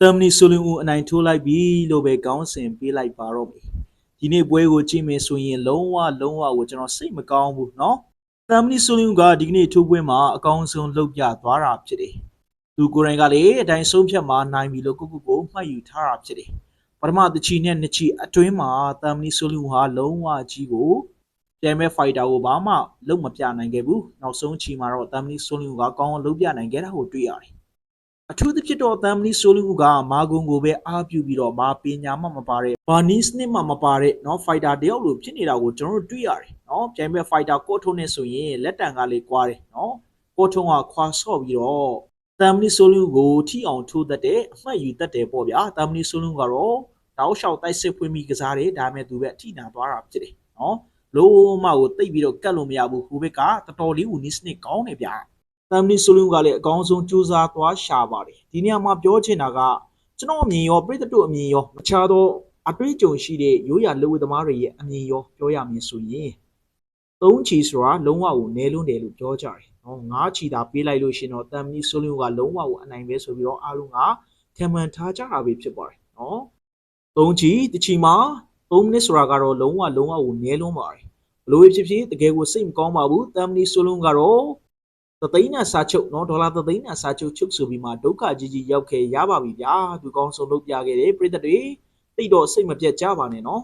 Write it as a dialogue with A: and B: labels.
A: တမ်နီဆိုလင်ဦးအနိုင်ထိုးလိုက်ပြီလို့ပဲကောင်းစင်ပေးလိုက်ပါတော့မယ်ဒီနေ့ပွဲကိုကြည့်မယ်ဆိုရင်လုံးဝလုံးဝကိုကျွန်တော်စိတ်မကောင်းဘူးเนาะတမ်နီဆိုလင်ဦးကဒီကနေ့ထိုးပွဲမှာအကောင်းဆုံးလုပ်ပြသွားတာဖြစ်တယ်သူကိုယ်တိုင်ကလည်းအတိုင်းဆုံးဖြတ်မှာနိုင်ပြီလို့ကိုကိုကိုမှတ်ယူထားတာဖြစ်တယ်ပထမတစ်ချီနဲ့နှစ်ချီအတွင်းမှာတမ်နီဆိုလင်ဦးဟာလုံးဝကြီးကိုပြိုင်မဲ့ဖိုက်တာကိုဘာမှလုံးမပြနိုင်ခဲ့ဘူးနောက်ဆုံးချီမှာတော့တမ်နီဆိုလင်ဦးကကောင်းအောင်လုပ်ပြနိုင်ခဲ့တာကိုတွေ့ရတယ် အထူးသဖြင့်တော့တမ်မနီဆိုလူကမာဂွန်ကိုပဲအားပြုပြီးတော့မာပညာမှမပါတဲ့ဘာနီးစနစ်မှမပါတဲ့เนาะဖိုက်တာတယောက်လိုဖြစ်နေတာကိုကျွန်တော်တို့တွေ့ရတယ်เนาะပြိုင်ပွဲဖိုက်တာကိုထုံးနေဆိုရင်လက်တံကလေးကွာတယ်เนาะကိုထုံးကခွာဆော့ပြီးတော့တမ်မနီဆိုလူကိုထိအောင်ထိုးတတ်တယ်အမှတ်ယူတတ်တယ်ပေါ့ဗျာတမ်မနီဆိုလူကတော့တောက်လျှောက်တိုက်စစ်ဖွင့်ပြီးကစားတယ်ဒါပေမဲ့သူပဲအထိနာသွားတာဖြစ်တယ်เนาะလုံးမကိုတိတ်ပြီးတော့ကတ်လို့မရဘူးဟိုဘက်ကတော်တော်လေးဦးနီးစနစ်ကောင်းတယ်ဗျာ တမ်မနီဆိုလုံကလည်းအကောင်းဆုံးစူးစမ်းသွားရှာပါတယ်ဒီနေရာမှာပြောချင်တာကကျွန်တော်အမြင်ရောပြည်သက်တို့အမြင်ရောမချတော့အတွေ့အကြုံရှိတဲ့ရိုးရာလူဝသမားတွေရဲ့အမြင်ရောပြောရမည်ဆိုရင်သုံးချီဆိုတာလုံးဝကိုနဲလွန်းတယ်လို့ပြောကြတယ်နော်ငါးချီတာပေးလိုက်လို့ရှရင်တော့တမ်မနီဆိုလုံကလုံးဝကိုအနိုင်ပဲဆိုပြီးတော့အားလုံးကခံမှန်ထားကြတာပဲဖြစ်ပါတယ်နော်သုံးချီတစ်ချီမှာ3မိနစ်ဆိုတာကတော့လုံးဝလုံးဝကိုနဲလွန်းပါတယ်ဘလို့ဖြစ်ဖြစ်တကယ်ကိုစိတ်မကောင်းပါဘူးတမ်မနီဆိုလုံကတော့ သသိန်းနဲ့စာချုပ်နော်ဒေါ်လာသသိန်းနဲ့စာချုပ်ချုပ်ဆိုပြီးမှဒုက္ခကြီးကြီးရောက်ခဲ့ရပါပြီဗျာသူကောင်းဆုံးလုပ်ပြခဲ့တယ်ပြည်သက်တွေတိတ်တော့စိတ်မပြတ်ကြပါနဲ့နော်